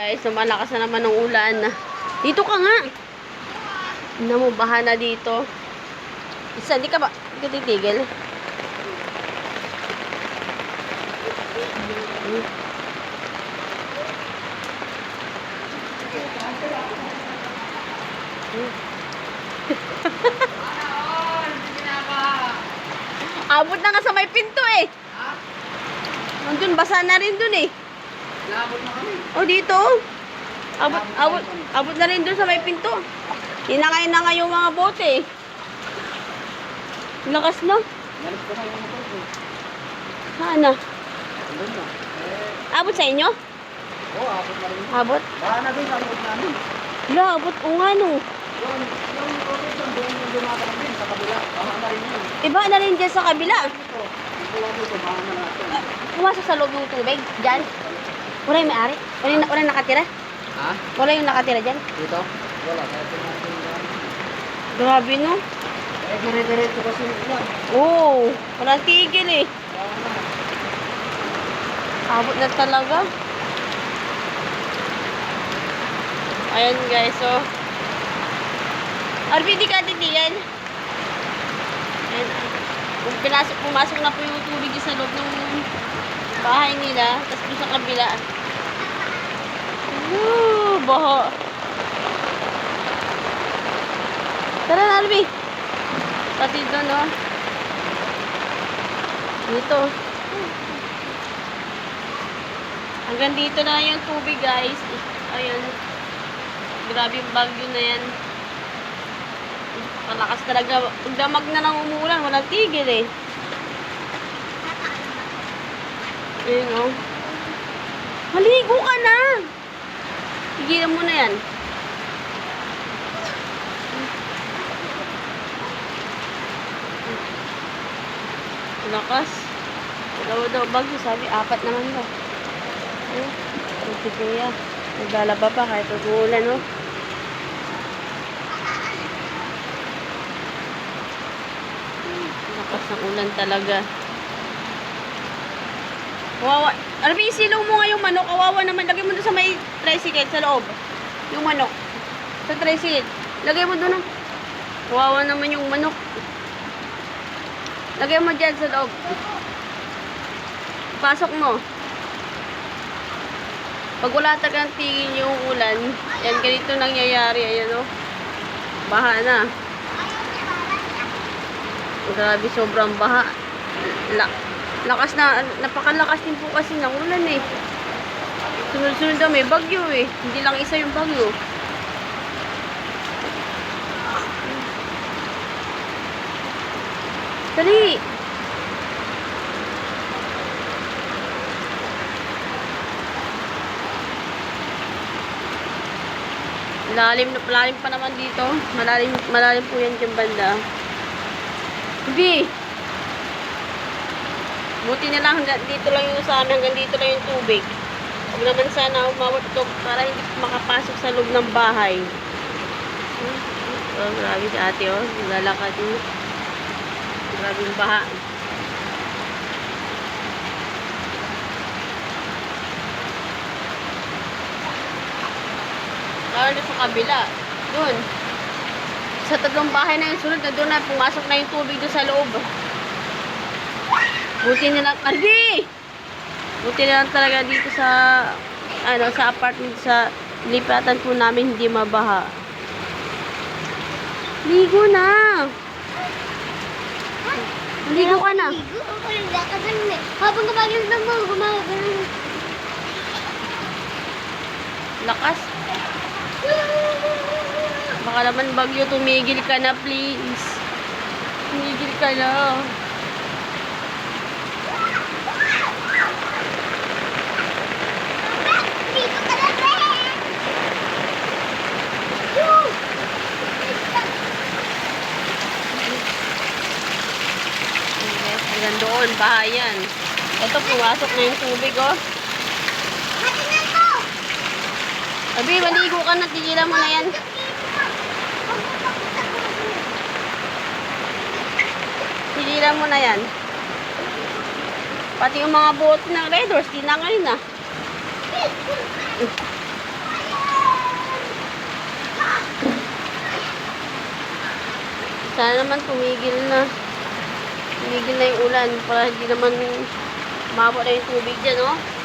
Guys, lumalakas na naman ng ulan. Dito ka nga. Baha na dito. Isa, di ka ba? Di ka titigil? Abot na nga sa may pinto eh. Nandun, basa na rin dun eh. Labot na kami. O dito. Abot, abot, abot na rin dun sa may pinto. Hinangay na nga yung mga bote. Lakas na. Ko na yung na. Eh, Abot sa inyo? oo, abot na rin. Abot? Baka na din, abot namin. Wala, abot ko nga no. Yung, yung COVID yung doon yung dumatang din sa kabila. Baka na rin yun. Iba na rin dyan sa kabila. Ito, ito dito, baka na natin. Pumasok sa loob ng tubig. Dyan. Wala yung may-ari. Wala, yung- wala yung nakatira. Ha? Wala yung nakatira dyan. Dito? Wala, yan. Grabe no. Eh, dire-diretso kasi ulan. Oo. Oh, walang tigil eh. Abot na talaga. Ayan guys, so. RP, di ka titigan. Ayan. Kung pinasok, pumasok na po yung tubig sa loob ng bahay nila. Tapos doon sa kabila. Baho. Tara na, Albi. Pati doon, no? Dito. Hanggang dito na yung tubig, guys. Ayan. Grabe yung bagyo na yan. Malakas talaga. Damag na ng umulan, walang tigil eh. Ayun oh. Maligo ka na! Tigilan mo na yan. Lakas. Daw daw bagyo, sabi apat naman daw. Eh, si Kuya. Naglalaba pa kahit umuulan, no? Lakas ng ulan talaga. Kawawa. Mo, isilaw mo nga yung manok. Kawawa naman. Lagay mo doon sa may tricycle sa loob. Yung manok. Sa tricycle. Lagay mo doon. oh. Kawawa naman yung manok. Lagay mo dyan sa loob. Pasok mo. Pag wala tagang tingin yung ulan, yan ganito nangyayari. Ayan o. Baha na. Grabe, sobrang baha. La lakas na, napakalakas din po kasi ng ulan eh. Sunod-sunod daw may bagyo eh. Hindi lang isa yung bagyo. Dali! Malalim, na- malalim pa naman dito. Malalim, malalim po yan dyan banda. Hindi. Buti na lang hanggang dito lang yung sa amin, hanggang dito lang yung tubig. Huwag naman sana umawat ito para hindi makapasok sa loob ng bahay. Oh, grabe si ate oh. Lalakad yun. Grabe yung baha. Lalo na sa kabila. Doon. Sa tatlong bahay na yung sunod doon na pumasok na yung tubig doon sa loob. Buti na lang, Arby! Buti na lang talaga dito sa, ano, sa apartment, sa lipatan po namin hindi mabaha. Ligo na! Ligo ka na. Ligo ako naglakad lang eh. Habang gumagano ng mga gumagano. Lakas. Baka naman bagyo, tumigil ka na, please. Tumigil ka na. doon, bahay yan. Ito, pumasok na yung tubig, oh. Matinan to! Abi, maligo ka na, tigilan mo na yan. Tigilan mo na yan. Pati yung mga buhot ng Red Horse, na ngayon, ah. Sana naman tumigil na. Tumigil na yung ulan para hindi naman umabot na yung tubig dyan, oh.